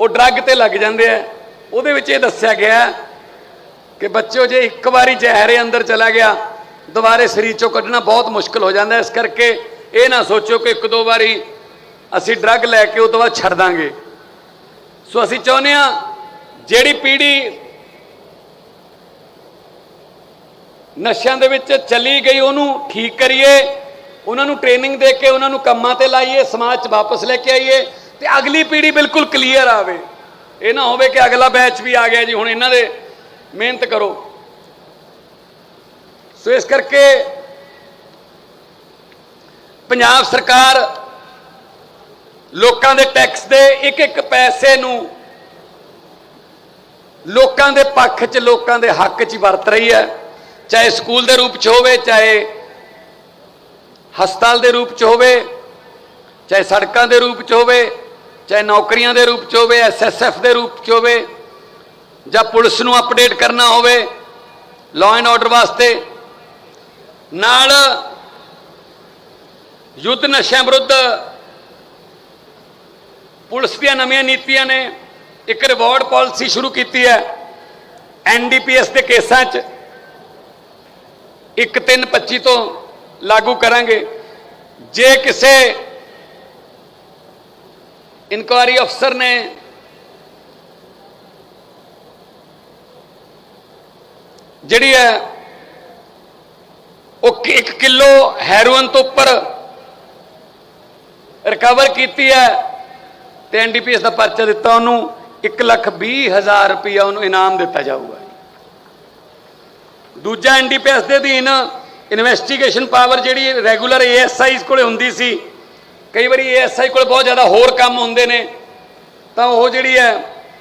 ਉਹ ਡਰੱਗ ਤੇ ਲੱਗ ਜਾਂਦੇ ਆ। ਉਹਦੇ ਵਿੱਚ ਇਹ ਦੱਸਿਆ ਗਿਆ ਕਿ ਬੱਚਿਓ, ਜੇ ਇੱਕ ਵਾਰੀ ਜ਼ਹਿਰੇ ਅੰਦਰ ਚਲਾ ਗਿਆ, ਦੁਬਾਰੇ ਸਰੀਰ ਚੋਂ ਕੱਢਣਾ ਬਹੁਤ ਮੁਸ਼ਕਲ ਹੋ ਜਾਂਦਾ ਇਸ ਕਰਕੇ ਇਹ ਨਾ ਸੋਚੋ ਕਿ ਇੱਕ ਦੋ ਵਾਰੀ ਅਸੀਂ ਡਰੱਗ ਲੈ ਕੇ ਉਹ ਤੋਂ ਬਾਅਦ ਛੱਡ ਦਾਂਗੇ। ਸੋ ਅਸੀਂ ਚਾਹੁੰਦੇ ਹਾਂ ਜਿਹੜੀ ਪੀੜ੍ਹੀ ਨਸ਼ਿਆਂ ਦੇ ਵਿੱਚ ਚਲੀ ਗਈ, ਉਹਨੂੰ ਠੀਕ ਕਰੀਏ। ਉਹਨਾਂ ਨੂੰ ਟ੍ਰੇਨਿੰਗ ਦੇ ਕੇ ਉਹਨਾਂ ਨੂੰ ਕੰਮਾਂ ਤੇ ਲਾਈਏ, ਸਮਾਜ 'ਚ ਵਾਪਸ ਲੈ ਕੇ ਆਈਏ ਤੇ ਅਗਲੀ ਪੀੜ੍ਹੀ ਬਿਲਕੁਲ ਕਲੀਅਰ ਆਵੇ। ਇਹ ਨਾ ਹੋਵੇ ਕਿ ਅਗਲਾ ਬੈਚ ਵੀ ਆ ਗਿਆ ਜੀ, ਹੁਣ ਇਹਨਾਂ ਦੇ ਮਿਹਨਤ ਕਰੋ। ਸੋ ਇਸ ਕਰਕੇ ਪੰਜਾਬ ਸਰਕਾਰ ਲੋਕਾਂ ਦੇ ਟੈਕਸ ਦੇ ਇੱਕ ਇੱਕ ਪੈਸੇ ਨੂੰ ਲੋਕਾਂ ਦੇ ਪੱਖ 'ਚ, ਲੋਕਾਂ ਦੇ ਹੱਕ 'ਚ ਵਰਤ ਰਹੀ ਹੈ। ਚਾਹੇ ਸਕੂਲ ਦੇ ਰੂਪ 'ਚ ਹੋਵੇ, ਚਾਹੇ ਹਸਪਤਾਲ ਦੇ ਰੂਪ 'ਚ ਹੋਵੇ, ਚਾਹੇ ਸੜਕਾਂ ਦੇ ਰੂਪ 'ਚ ਹੋਵੇ, ਚਾਹੇ ਨੌਕਰੀਆਂ ਦੇ ਰੂਪ 'ਚ ਹੋਵੇ ਐਸਐਸਐਫ ਦੇ ਰੂਪ 'ਚ ਹੋਵੇ, ਜਾਂ ਪੁਲਿਸ ਨੂੰ ਅਪਡੇਟ ਕਰਨਾ ਹੋਵੇ ਲਾਅ ਐਂਡ ਆਰਡਰ ਵਾਸਤੇ, ਨਾਲ ਯੁੱਧ ਨਸ਼ਿਆਂ ਵਿਰੁੱਧ ਪੁਲਿਸ ਦੀਆਂ ਨਵੀਆਂ ਨੀਤੀਆਂ ਨੇ, ਇੱਕ ਰਿਵਾਰਡ ਪਾਲਿਸੀ ਸ਼ੁਰੂ ਕੀਤੀ ਹੈ ਐਨਡੀਪੀਐਸ ਦੇ ਕੇਸਾਂ 'ਚ 1/3/25 ਤੋਂ ਲਾਗੂ ਕਰਾਂਗੇ। ਜੇ ਕਿਸੇ ਇਨਕੁਆਰੀ ਅਫਸਰ ਨੇ ਜਿਹੜੀ ਹੈ ਉਹ 1 ਕਿਲੋ ਹੈਰੋਇਨ ਤੋਂ ਉੱਪਰ ਰਿਕਵਰ ਕੀਤੀ ਹੈ ਤੇ ਐਨਡੀਪੀਐਸ ਦਾ ਪਰਚਾ ਦਿੱਤਾ ਉਹਨੂੰ 1 ਲੱਖ 20 ਹਜ਼ਾਰ ਰੁਪਇਆ ਉਹਨੂੰ ਇਨਾਮ ਦਿੱਤਾ ਜਾਊਗਾ। ਦੂਜਾ ਐਨਡੀਪੀਐਸ ਦੇ ਅਧੀਨ ਇਨਵੈਸਟੀਗੇਸ਼ਨ ਪਾਵਰ ਜਿਹੜੀ ਰੈਗੂਲਰ ਏਐਸਆਈਜ਼ ਕੋਲੇ ਹੁੰਦੀ ਸੀ, ਕਈ ਵਾਰੀ ਏਐਸਆਈ ਕੋਲ ਬਹੁਤ ਜ਼ਿਆਦਾ ਹੋਰ ਕੰਮ ਹੁੰਦੇ ਨੇ, ਤਾਂ ਉਹ ਜਿਹੜੀ ਹੈ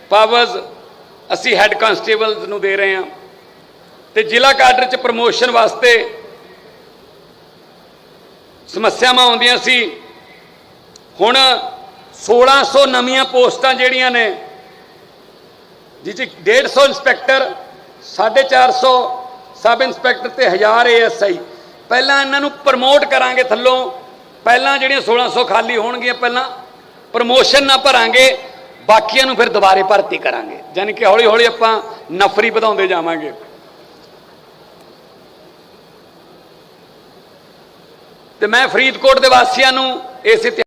ਪਾਵਰਸ ਅਸੀਂ ਹੈੱਡ ਕਾਂਸਟੇਬਲਸ ਨੂੰ ਦੇ ਰਹੇ ਹਾਂ। ਤੇ ਜ਼ਿਲ੍ਹਾ ਕਾਡਰ ਚ ਪ੍ਰਮੋਸ਼ਨ ਵਾਸਤੇ ਸਮੱਸਿਆਵਾਂ ਆਉਂਦੀਆਂ ਸੀ। ਹੁਣ 1600 ਨਵੀਆਂ ਪੋਸਟਾਂ ਜਿਹੜੀਆਂ ਨੇ, ਜਿਹ 'ਚ 150 ਇੰਸਪੈਕਟਰ 450 ਸਬ ਇੰਸਪੈਕਟਰ ਤੇ 1000 ਏਐਸਆਈ। ਪਹਿਲਾਂ ਇਹਨਾਂ ਨੂੰ ਪ੍ਰਮੋਟ ਕਰਾਂਗੇ ਥੱਲੋਂ। ਪਹਿਲਾਂ ਜਿਹੜੀਆਂ 1600 ਖਾਲੀ ਹੋਣਗੀਆਂ, ਪਹਿਲਾਂ ਪ੍ਰਮੋਸ਼ਨ ਨਾ ਭਰਾਂਗੇ, ਬਾਕੀਆਂ ਨੂੰ ਫਿਰ ਦੁਬਾਰੇ ਭਰਤੀ ਕਰਾਂਗੇ। ਯਾਨੀ ਕਿ ਹੌਲੀ ਹੌਲੀ ਆਪਾਂ ਨਫਰੀ ਵਧਾਉਂਦੇ ਜਾਵਾਂਗੇ। ਤੇ ਮੈਂ ਫਰੀਦਕੋਟ ਦੇ ਵਾਸੀਆਂ ਨੂੰ ਇਸ ਇਤਿਹਾਸ